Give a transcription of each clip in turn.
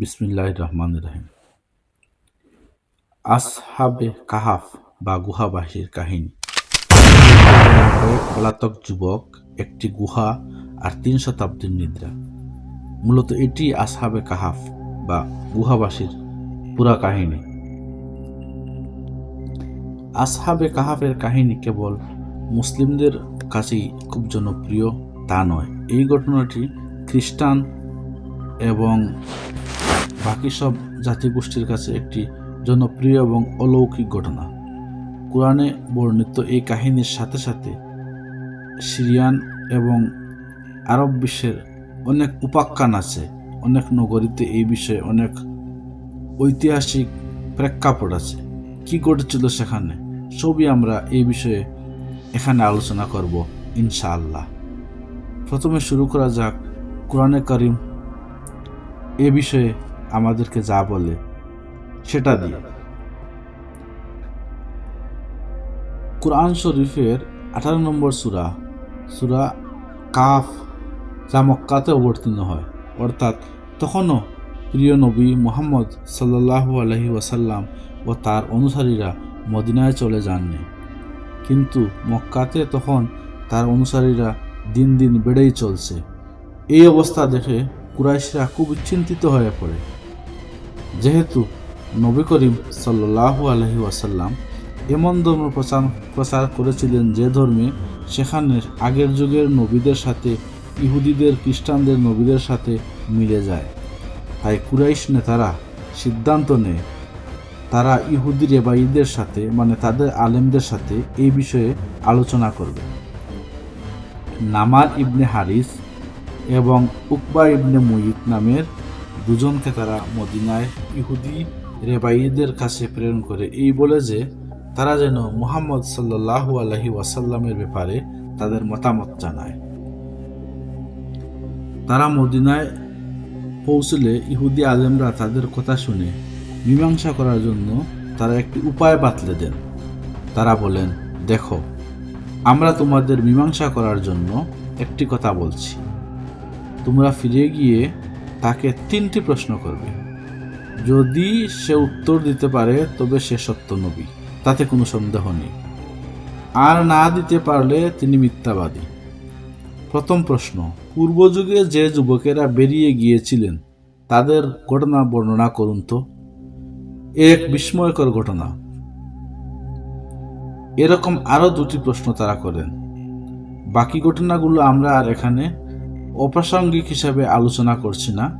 বিসমিল্লাহ রহমান রহিম। আসহাবে কাহাফ বা গুহাবাসীর কাহিনী। পলাতক যুবক একটি গুহা আর তিন শতাব্দীর নিদ্রা। মূলত এটি আসহাবে কাহাফ বা গুহাবাসীর পুরা কাহিনী। আসহাবে কাহাফের কাহিনী কেবল মুসলিমদের কাছেই খুব জনপ্রিয় তা নয়। এই ঘটনাটি খ্রিস্টান এবং বাকি সব জাতিগোষ্ঠীর কাছে একটি জনপ্রিয় এবং অলৌকিক ঘটনা। কোরআনে বর্ণিত এই কাহিনীর সাথে সাথে সিরিয়ান এবং আরব বিশ্বের অনেক উপাখ্যান আছে। অনেক নগরীতে এই বিষয়ে অনেক ঐতিহাসিক প্রেক্ষাপট আছে। কি ঘটেছিল সেখানে? সবই আমরা এই বিষয়ে এখানে আলোচনা করব, ইনশাআল্লাহ। প্রথমে শুরু করা যাক কোরআনে করিম। এ বিষয়ে আমাদেরকে যা বলে, সেটা দিয়ে। কোরআন শরীফের আঠারো নম্বর সুরা সুরা কাফ, যা মক্কাতে অবতীর্ণ হয়। অর্থাৎ তখনও প্রিয় নবী মোহাম্মদ সাল্লাহু আলহি ওয়াসাল্লাম ও তার অনুসারীরা মদিনায় চলে যাননি। কিন্তু মক্কাতে তখন তার অনুসারীরা দিন দিন বেড়েই চলছে। এই অবস্থা দেখে কুরাইশরা খুব চিন্তিত হয়ে পড়ে। যেহেতু নবী করিম সাল্লাহু আলহি ওয়াসাল্লাম এমন ধর্ম প্রচার প্রচার করেছিলেন যে ধর্মে সেখানে আগের যুগের নবীদের সাথে, ইহুদিদের, খ্রিস্টানদের নবীদের সাথে মিলে যায়। তাই কুরাইশ নেতারা সিদ্ধান্ত নেয়, তারা ইহুদি রেবাইদের সাথে মানে তাদের আলেমদের সাথে এই বিষয়ে আলোচনা করবে। নামার ইবনে হারিস এবং উকবা ইবনে মুইত নামের দুজনকে তারা মদিনায় ইহুদি রেবাইদের কাছে প্রেরণ করে। এই বলে যে, তারা যেন মোহাম্মদ সাল্লাহ আলহি ওয়াসাল্লামের ব্যাপারে তাদের মতামত জানায়। তারা মদিনায় পৌঁছলে ইহুদি আলেমরা তাদের কথা শুনে মীমাংসা করার জন্য তারা একটি উপায় বাতলে দেন। তারা বলেন, দেখো, আমরা তোমাদের মীমাংসা করার জন্য একটি কথা বলছি। তোমরা ফিরে গিয়ে তাকে তিনটি প্রশ্ন করবে। যদি সে উত্তর দিতে পারে, তবে সে সত্য নবী, তাতে কোনো সন্দেহ নেই। আর না দিতে পারলে তিনি মিথ্যাবাদী। প্রথম প্রশ্ন, পূর্বযুগে যে যুবকেরা বেরিয়ে গিয়েছিলেন, তাদের ঘটনা বর্ণনা করুন তো। এক বিস্ময়কর ঘটনা। এরকম আরও দুটি প্রশ্ন তারা করেন। বাকি ঘটনাগুলো আমরা আর এখানে অপ্রাসঙ্গিক হিসাবে আলোচনা করছি না,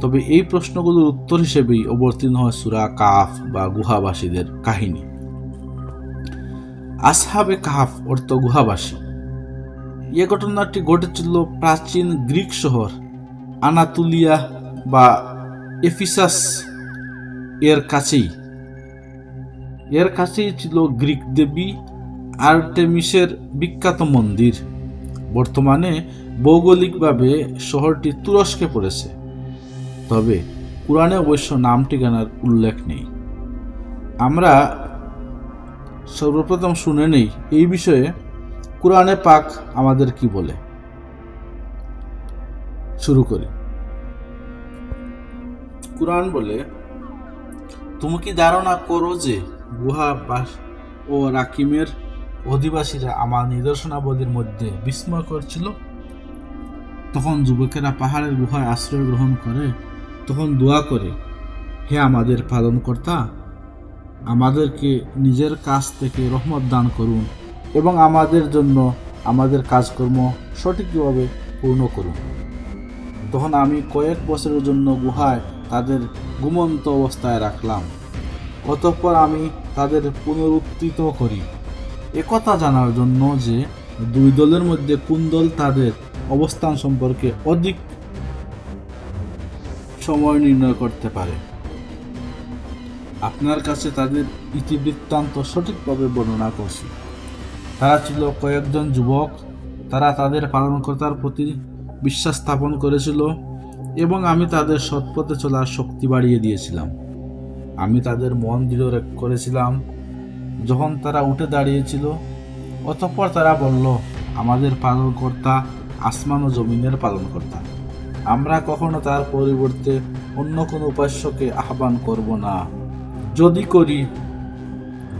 তবে এই প্রশ্নগুলোর উত্তর হিসেবেই অবতীর্ণ হয় সুরা কাফ বা গুহাবাসীদের কাহিনী। আসহাবে কাহাফ অর্থ গুহাবাসী। এ ঘটনাটি ঘটেছিল প্রাচীন গ্রিক শহর আনাতুলিয়া বা এফিসাস এর কাছেই। এর কাছেই ছিল গ্রিক দেবী আর্টেমিসের বিখ্যাত মন্দির। বর্তমানে ভৌগোলিকভাবে শহরটি তুরস্কে পড়েছে। তবে কোরআনে অবশ্য নাম ঠিকানার উল্লেখ নেই। আমরা সর্বপ্রথম শুনে নেই এই বিষয়ে কোরআনে পাক আমাদের কি বলে। শুরু করি। কোরআন বলে, তুমি কি ধারণা করো যে গুহা বাস ও রাকিমের অধিবাসীরা আমার নিদর্শনাবলীর মধ্যে বিস্ময় করছিল। তখন যুবকেরা পাহাড়ের গুহায় আশ্রয় গ্রহণ করে, তখন দোয়া করে, হে আমাদের পালনকর্তা, আমাদেরকে নিজের কাছ থেকে রহমত দান করুন এবং আমাদের জন্য আমাদের কাজকর্ম সঠিকভাবে পূর্ণ করুন। তখন আমি কয়েক বছরের জন্য গুহায় তাদের ঘুমন্ত অবস্থায় রাখলাম। অতঃপর আমি তাদের পুনরুত্থিত করি। একথা জানার জন্য যে দুই দলের মধ্যে কোন দল তাদের অবস্থান সম্পর্কে অধিক সময় নির্ণয় করতে পারে। আপনার কাছে তাদের ইতিবৃত্তান্ত সঠিকভাবে বর্ণনা করছি। তারা ছিল কয়েকজন যুবক, তারা তাদের পালনকর্তার প্রতি বিশ্বাস স্থাপন করেছিল এবং আমি তাদের সৎপথে চলার শক্তি বাড়িয়ে দিয়েছিলাম। আমি তাদের মন দৃঢ় করেছিলাম যখন তারা উঠে দাঁড়িয়েছিল, অতঃপর তারা বলল, আমাদের পালনকর্তা আসমান ও জমিনের পালনকর্তা। আমরা কখনো তার পরিবর্তে অন্য কোনো উপাস্যকে আহ্বান করব না। যদি করি,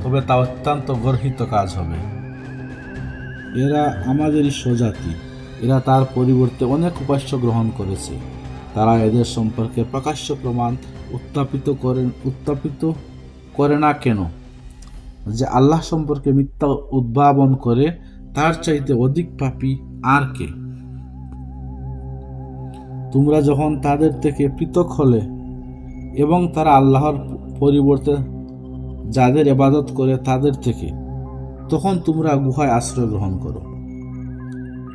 তবে তা অত্যন্ত গর্হিত কাজ হবে। এরা আমাদেরই স্বজাতি। এরা তার পরিবর্তে অনেক উপাস্য গ্রহণ করেছে। তারা এদের সম্পর্কে প্রকাশ্য প্রমাণ উত্থাপিত করেন, উত্থাপিত করে না কেন? যে আল্লাহ সম্পর্কে মিথ্যা উদ্ভাবন করে, তার চাইতে অধিক পাপী আর কে? তোমরা যখন তাদের থেকে পৃথক হলে এবং তারা আল্লাহর পরিবর্তে যাদের এবাদত করে তাদের থেকে, তখন তোমরা গুহায় আশ্রয় গ্রহণ করো।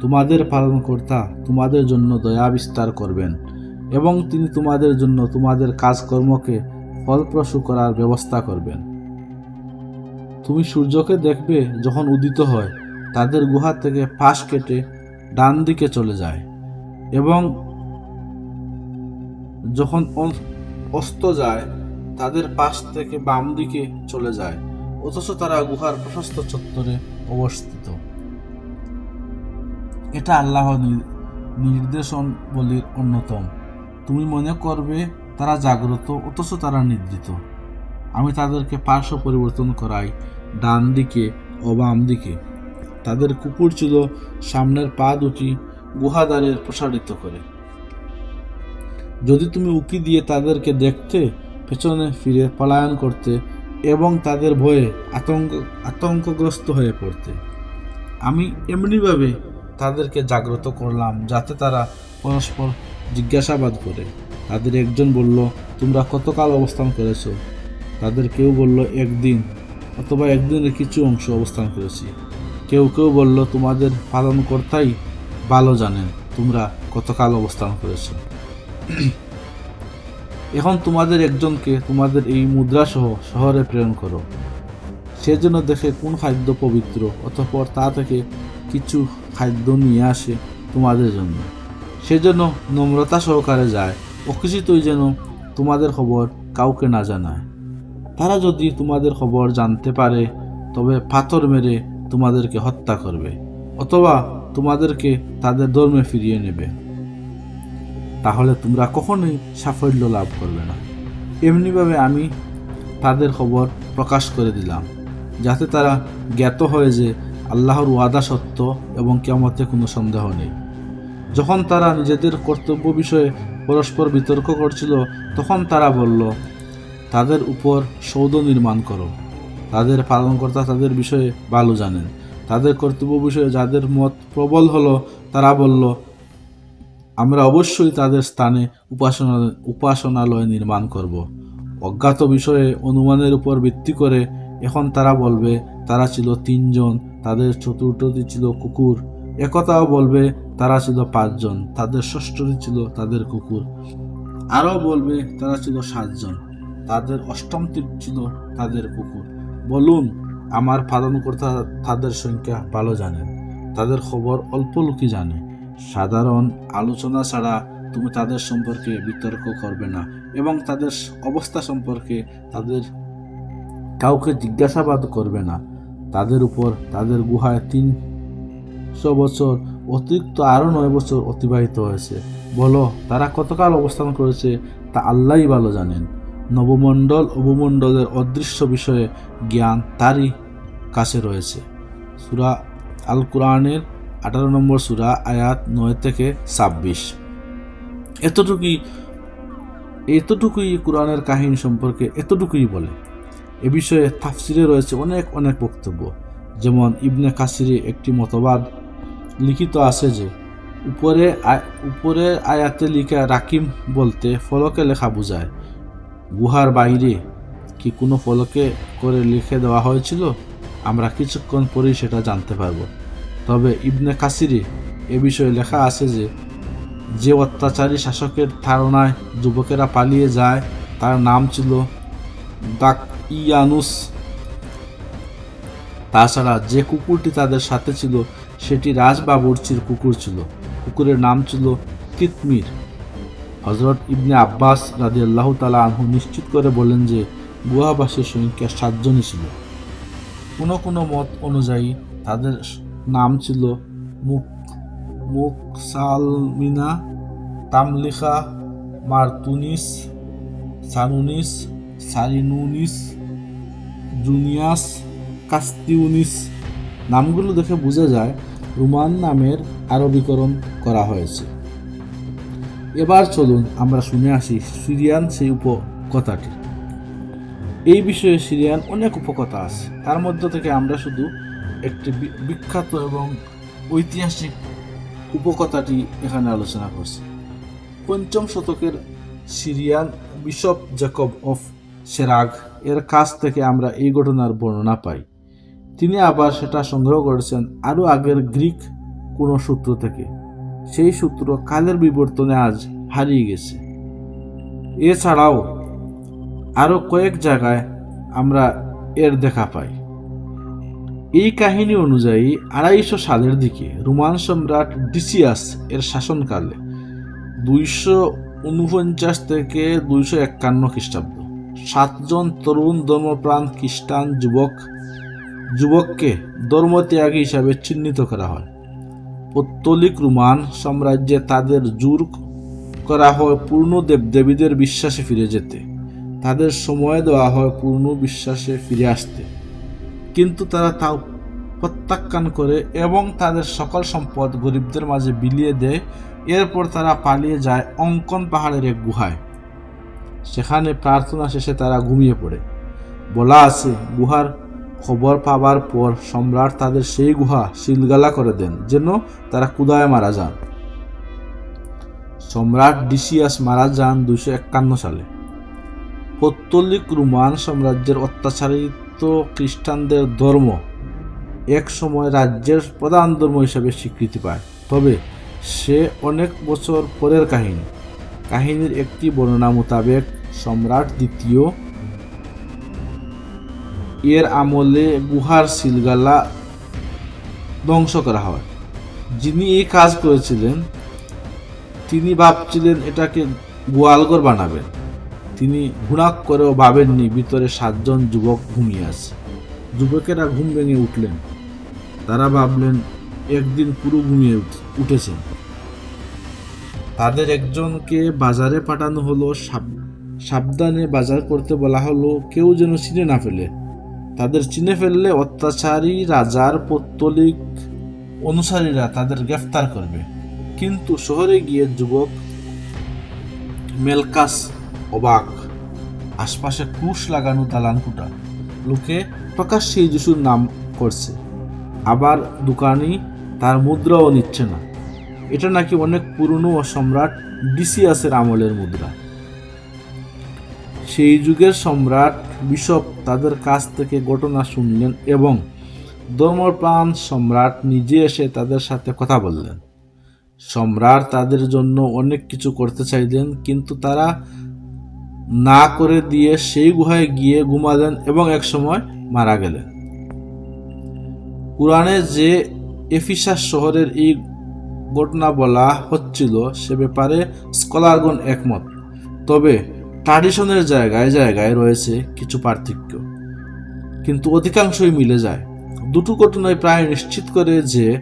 তোমাদের পালনকর্তা তোমাদের জন্য দয়া বিস্তার করবেন এবং তিনি তোমাদের জন্য তোমাদের কাজকর্মকে ফলপ্রসূ করার ব্যবস্থা করবেন। তুমি সূর্যকে দেখবে যখন উদিত হয়। তাদের গুহা থেকে পাশ কেটে ডান দিকে চলে যায় এবং যখন অস্ত যায়, তাদের পাশ থেকে বাম দিকে চলে যায়। অথচ তারা গুহার প্রশস্ত চত্বরে অবস্থিত। এটা আল্লাহ নি- নির্দেশন বলির অন্যতম। তুমি মনে করবে তারা জাগ্রত, অথচ তারা নিদ্রিত। আমি তাদেরকে পার্শ্ব পরিবর্তন করাই ডান দিকে ও বাম দিকে। তাদের কুকুর ছিল সামনের পা দুটি গুহাদ্বারে প্রসারিত করে। যদি তুমি উকি দিয়ে তাদেরকে দেখতে, পেছনে ফিরে পলায়ন করতে এবং তাদের ভয়ে আতঙ্ক, আতঙ্কগ্রস্ত হয়ে পড়তে। আমি এমনিভাবে তাদেরকে জাগ্রত করলাম যাতে তারা পরস্পর জিজ্ঞাসাবাদ করে। তাদের একজন বলল, তোমরা কতকাল অবস্থান করেছ? তাদের কেউ বলল, একদিন। অথবা একদিনের কিছু অংশ অবস্থান করেছি। কেউ কেউ বলল, তোমাদের পালনকর্তাই ভালো জানেন, তোমরা কতকাল অবস্থান করেছ? এখন তোমাদের একজনকে তোমাদের এই মুদ্রাসহ শহরে প্রেরণ করো। সে যেন দেখে কোন খাদ্য পবিত্র, অতঃপর তা থেকে কিছু খাদ্য নিয়ে আসে তোমাদের জন্য। সে যেন নম্রতা সহকারে যায় অকিচিতই যেন তোমাদের খবর কাউকে না জানায়। তারা যদি তোমাদের খবর জানতে পারে, তবে পাথর মেরে তোমাদেরকে হত্যা করবে, অথবা তোমাদেরকে তাদের ধর্মে ফিরিয়ে নেবে। তাহলে তোমরা কখনোই সাফল্য লাভ করবে না। এমনিভাবে আমি তাদের খবর প্রকাশ করে দিলাম, যাতে তারা জ্ঞাত হয় যে আল্লাহর ওয়াদা সত্য এবং কেমতে কোনো সন্দেহ নেই। যখন তারা নিজেদের কর্তব্য বিষয়ে পরস্পর বিতর্ক করছিল, তখন তারা বলল তাদের উপর সৌধ নির্মাণ করো। তাদের পালনকর্তা তাদের বিষয়ে ভালো জানেন। তাদের কর্তব্য বিষয়ে যাদের মত প্রবল হলো, তারা বলল, আমরা অবশ্যই তাদের স্থানে উপাসনা, উপাসনালয় নির্মাণ করব। অজ্ঞাত বিষয়ে অনুমানের উপর ভিত্তি করে এখন তারা বলবে, তারা ছিল তিনজন, তাদের চতুর্থটি ছিল কুকুর। একথাও বলবে, তারা ছিল পাঁচজন, তাদের ষষ্ঠটি ছিল তাদের কুকুর। আরও বলবে, তারা ছিল সাতজন। তাদের অষ্টমটি ছিল তাদের কুকুর বলুন, আমার পালনকর্তা তাদের সংখ্যা ভালো জানেন তাদের খবর অল্প লোকই জানে। সাধারণ আলোচনা ছাড়া তুমি তাদের সম্পর্কে বিতর্ক করবে না এবং তাদের অবস্থা সম্পর্কে তাদের কাউকে জিজ্ঞাসাবাদ করবে না। তাদের উপর তাদের গুহায় তিনশো বছর অতিরিক্ত আরও নয় বছর অতিবাহিত হয়েছে। বলো, তারা কতকাল অবস্থান করেছে তা আল্লাহই ভালো জানেন। নবমণ্ডল অবমণ্ডলের অদৃশ্য বিষয়ে জ্ঞান তারই কাছে রয়েছে। সুরা আল কোরআনের আঠারো নম্বর সুরা, আয়াত নয় থেকে ছাব্বিশ। এতটুকুই এতটুকুই কোরআনের কাহিনী সম্পর্কে এতটুকুই বলে। এ বিষয়ে তাফসিরে রয়েছে অনেক অনেক বক্তব্য। যেমন ইবনে কাসিরে একটি মতবাদ লিখিত আছে যে, উপরে উপরে আয়াতে লিখা রাকিম বলতে ফলকে লেখা বোঝায়। গুহার বাইরে কি কোনো ফলকে করে লিখে দেওয়া হয়েছিল? আমরা কিছুক্ষণ পরেই সেটা জানতে পারব। তবে ইবনে কাসিরি এ বিষয়ে লেখা আছে যে যে অত্যাচারী শাসকের ধারণায় যুবকেরা পালিয়ে যায়, তার নাম ছিল দাক ইয়ানুস তাছাড়া যে কুকুরটি তাদের সাথে ছিল, সেটি রাজবাবুর্চির কুকুর ছিল। কুকুরের নাম ছিল কিতমির হজরত ইবনে আব্বাস রাজি আল্লাহ তালা আনহু নিশ্চিত করে বলেন যে, গুহাবাসীর সংখ্যা সাতজনই ছিল। কোনো কোনো মত অনুযায়ী তাদের নাম ছিল মুক, মুকসালমিনা, তামলিখা, মার্তুনিস, সানুনিস, সারিনুনিস, জুনিয়াস, কাস্তিউনিস। নামগুলো দেখে বোঝা যায়, রোমান নামের আরবীকরণ করা হয়েছে। এবার চলুন আমরা শুনে আসি সিরিয়ান সেই উপকথাটি। এই বিষয়ে সিরিয়ান অনেক উপকথা আছে। তার মধ্য থেকে আমরা শুধু একটি বিখ্যাত এবং ঐতিহাসিক উপকথাটি এখানে আলোচনা করছি। পঞ্চম শতকের Syrian bishop Jacob of Serugh এর কাছ থেকে আমরা এই ঘটনার বর্ণনা পাই। তিনি আবার সেটা সংগ্রহ করেছেন আরও আগের গ্রিক কোনো সূত্র থেকে। সেই সূত্র কালের বিবর্তনে আজ হারিয়ে গেছে। এছাড়াও আরও কয়েক জায়গায় আমরা এর দেখা পাই। এই কাহিনী অনুযায়ী আড়াইশো সালের দিকে রোমান সম্রাট ডিসিয়াস এর শাসনকালে দুইশো উনপঞ্চাশ থেকে দুইশো একান্ন খ্রিস্টাব্দ সাতজন তরুণ ধর্মপ্রাণ খ্রিস্টান যুবক, যুবককে ধর্মত্যাগী হিসাবে চিহ্নিত করা হয়। পত্তলিক রোমান সাম্রাজ্যে তাদের জোর করা হয় পূর্ণ দেবদেবীদের বিশ্বাসে ফিরে যেতে। তাদের সময় দেওয়া হয় পূর্ণ বিশ্বাসে ফিরে আসতে। কিন্তু তারা তা প্রত্যাখ্যান করে এবং তাদের সকল সম্পদ গরিবদের মাঝে বিলিয়ে দেয়। এরপর তারা পালিয়ে যায় অঙ্কন পাহাড়ের এক গুহায়। সেখানে প্রার্থনা শেষে তারা ঘুমিয়ে পড়ে। বলা আছে, গুহার খবর পাবার পর সম্রাট তাদের সেই গুহা শিলগালা করে দেন, যেন তারা কুদায় মারা যান। সম্রাট ডিসিয়াস মারা যান দুইশো একান্ন সালে। পত্তলিক রোমান সাম্রাজ্যের অত্যাচারিত খ্রিস্টানদের ধর্ম এক সময় রাজ্যের প্রধান ধর্ম হিসেবে স্বীকৃতি পায়, তবে সে অনেক বছর পরের কাহিনী। কাহিনীর একটি বর্ণনা মোতাবেক সম্রাট দ্বিতীয় এর আমলে গুহার সিলগালা ধ্বংস করা হয়। যিনি এই কাজ করেছিলেন, তিনি ভাবছিলেন এটাকে গোয়ালঘর বানাবেন। তিনি ঘুণাক করেও ভাবেননি ভিতরে সাতজন যুবক ঘুমিয়ে আছে। যুবকেরা ঘুম ভেঙে উঠলেন। তারা ভাবলেন, একদিন পুরো ঘুমিয়ে উঠ- উঠেছেন তাদের একজনকে বাজারে পাঠানো হলো, সাব- সাবধানে বাজার করতে বলা হলো, কেউ যেন চিনে না ফেলে। তাদের চিনে ফেললে অত্যাচারী রাজার পত্তলিক অনুসারীরা তাদের গ্রেফতার করবে। কিন্তু শহরে গিয়ে যুবক মেলকাস অবাক। আশপাশে ক্রুশ লাগানো দালানকুটা লোকে প্রকাশ্যে যিশুর নাম করছে। আবার দোকানি তার মুদ্রাও নিচ্ছে না। এটা নাকি অনেক পুরনো ও সম্রাট ডিসিয়াসের আমলের মুদ্রা। সেই যুগের সম্রাট বিশপ তাদের কাছ থেকে ঘটনা শুনলেন এবং ধর্মপ্রাণ সম্রাট নিজে এসে তাদের সাথে কথা বললেন। সম্রাট তাদের জন্য অনেক কিছু করতে চাইলেন, কিন্তু তারা না করে দিয়ে সেই গুহায় গিয়ে ঘুমালেন এবং এক সময় মারা গেলেন। কোরআনে যে এফিসাস শহরের এই ঘটনা বলা হচ্ছিল, সে ব্যাপারে স্কলারগণ একমত। তবে ট্রাডিশনের জায়গায় জায়গায় রয়েছে কিছু পার্থক্য। কিন্তু অধিকাংশই মিলে যায়। দুটো ঘটনায় প্রায় নিশ্চিত করে যে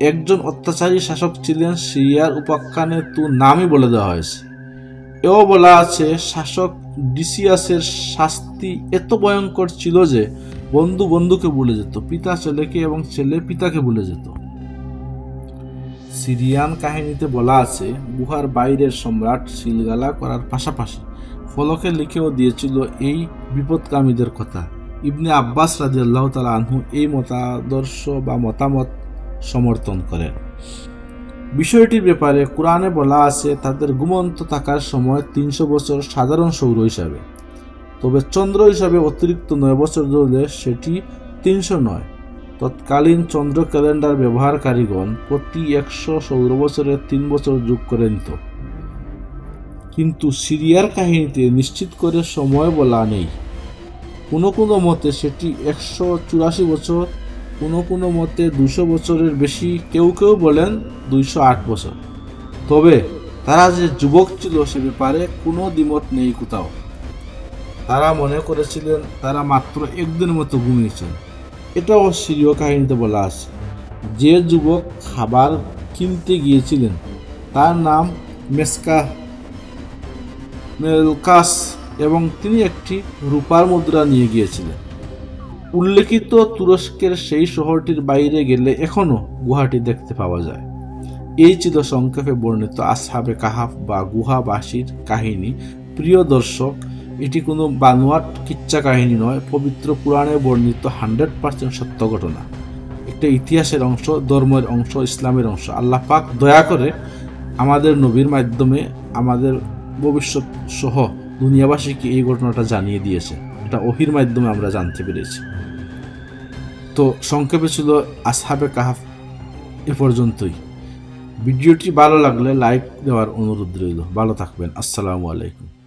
একজন অত্যাচারী শাসক ছিলেন সিরিয়ার উপাখ্যানে তু নামই বলে দেওয়া হয়েছে। এও বলা আছে, শাসক ডিসিয়াসের শাস্তি এত ভয়ঙ্কর ছিল যে বন্ধু বন্ধুকে ভুলে যেত, পিতা ছেলেকে এবং ছেলে পিতাকে ভুলে যেত। সিরিয়ান কাহিনীতে বলা আছে, গুহার বাইরের সম্রাট সিলগালা করার পাশাপাশি ফলকে লিখেও দিয়েছিল এই বিপদকামীদের কথা। ইবনে আব্বাস রাজি আল্লাহ তালা আনহু এই মতাদর্শ বা মতামত সমর্থন করেন। বিষয়টির ব্যাপারে কোরআনে বলা আছে, তাদের ঘুমন্ত থাকার সময় তিনশো বছর সাধারণ সৌর হিসাবে। তবে চন্দ্র হিসাবে অতিরিক্ত নয় বছর ধরলে সেটি তিনশো নয়। তৎকালীন চন্দ্র ক্যালেন্ডার ব্যবহারকারীগণ প্রতি একশো সৌর বছরে তিন বছর যোগ করে নিত কিন্তু সিরিয়ার কাহিনীতে নিশ্চিত করে সময় বলা নেই। কোনো কোনো মতে সেটি একশো চুরাশি বছর, কোনো কোনো মতে দুশো বছরের বেশি, কেউ কেউ বলেন দুইশো আট বছর। তবে তারা যে যুবক ছিল সে ব্যাপারে কোনো দ্বিমত নেই কোথাও। তারা মনে করেছিলেন তারা মাত্র একদিনের মতো ঘুমিয়েছেন। এটাও সিরিয় কাহিনীতে বলা আছে। যে যুবক খাবার কিনতে গিয়েছিলেন, তার নাম মেসকা মেলকাস এবং তিনি একটি রূপার মুদ্রা নিয়ে গিয়েছিলেন। উল্লেখিত তুরস্কের সেই শহরটির বাইরে গেলে এখনও গুহাটি দেখতে পাওয়া যায়। এই ছিল সংক্ষেপে বর্ণিত আসহাবে কাহাফ বা গুহাবাসীর কাহিনী, প্রিয় দর্শক, এটি কোনো বানোয়াট কিচ্ছা কাহিনী নয়, পবিত্র পুরাণে বর্ণিত হান্ড্রেড পার্সেন্ট সত্য ঘটনা। একটা ইতিহাসের অংশ, ধর্মের অংশ, ইসলামের অংশ। আল্লাহ পাক দয়া করে আমাদের নবীর মাধ্যমে আমাদের ভবিষ্যৎ সহ দুনিয়াবাসীকে এই ঘটনাটা জানিয়ে দিয়েছে। এটা অহির মাধ্যমে আমরা জানতে পেরেছি। তো সংক্ষেপে ছিল আসহাবে কাহাফ এ পর্যন্তই। ভিডিওটি ভালো লাগলে লাইক দেওয়ার অনুরোধ রইল। ভালো থাকবেন। আসসালামু আলাইকুম।